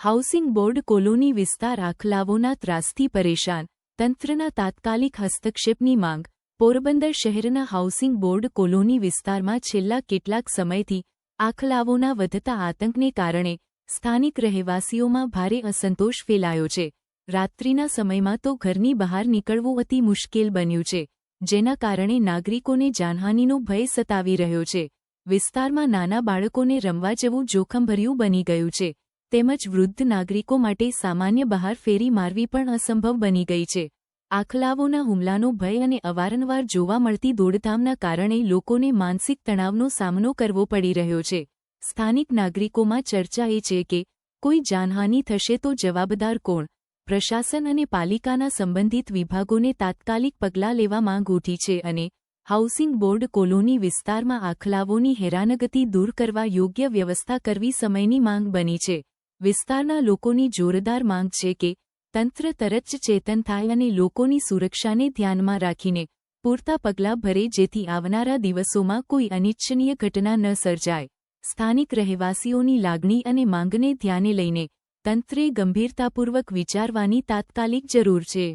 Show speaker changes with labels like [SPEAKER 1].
[SPEAKER 1] Housing board colony વિસ્તાર આખલાવોના ત્રાસથી પરેશાન, તંત્રના તાત્કાલિક હસ્તક્ષેપની માંગ, પોરબંદર શહેરના હાઉસિંગ બોર્ડ કોલોની વિસ્તારમાં છેલ્લા કેટલાક સમયથી આખલાવોના વધતા આતંકને કારણે સ્થાનિક રહેવાસીઓમાં ભારે અસંતોષ ફેલાયો છે. રાત્રિના સમયમાં તો ઘરની બહાર નીકળવું અતિ મુશ્કેલ બન્યું છે, જેના કારણે નાગરિકોને જાનહાનિનો ભય સતાવી રહ્યો છે. વિસ્તારમાં નાના બાળકોને રમવા જવું જોખમભર્યું બની ગયું છે. તેમજ વૃદ્ધ નાગરિકો માટે સામાન્ય બહાર ફેરી મારવી પણ અસંભવ બની ગઈ છે. આખલાવોના હુમલાનો ભય અને અવારનવાર જોવા મળતી દોડધામના કારણે લોકોને માનસિક તણાવનો સામનો કરવો પડી રહ્યો છે. સ્થાનિક નાગરિકોમાં ચર્ચા એ છે કે, કોઈ જાનહાનિ થશે તો જવાબદાર કોણ? પ્રશાસન અને પાલિકાના સંબંધિત વિભાગોને તાત્કાલિક પગલાં લેવા માંગ ઉઠી છે અને હાઉસિંગ બોર્ડ કોલોની વિસ્તારમાં આખલાવોની હેરાનગતિ દૂર કરવા યોગ્ય વ્યવસ્થા કરવી સમયની માંગ બની છે. વિસ્તારના લોકોની જોરદાર માંગ છે કે તંત્ર તરત જ ચેતન થાય અને લોકોની સુરક્ષાને ધ્યાનમાં રાખીને પૂરતા પગલાં ભરે જેથી આવનારા દિવસોમાં કોઈ અનિચ્છનીય ઘટના ન સર્જાય. સ્થાનિક રહેવાસીઓની લાગણી અને માંગને ધ્યાને લઈને તંત્રે ગંભીરતાપૂર્વક વિચારવાની તાત્કાલિક જરૂર છે.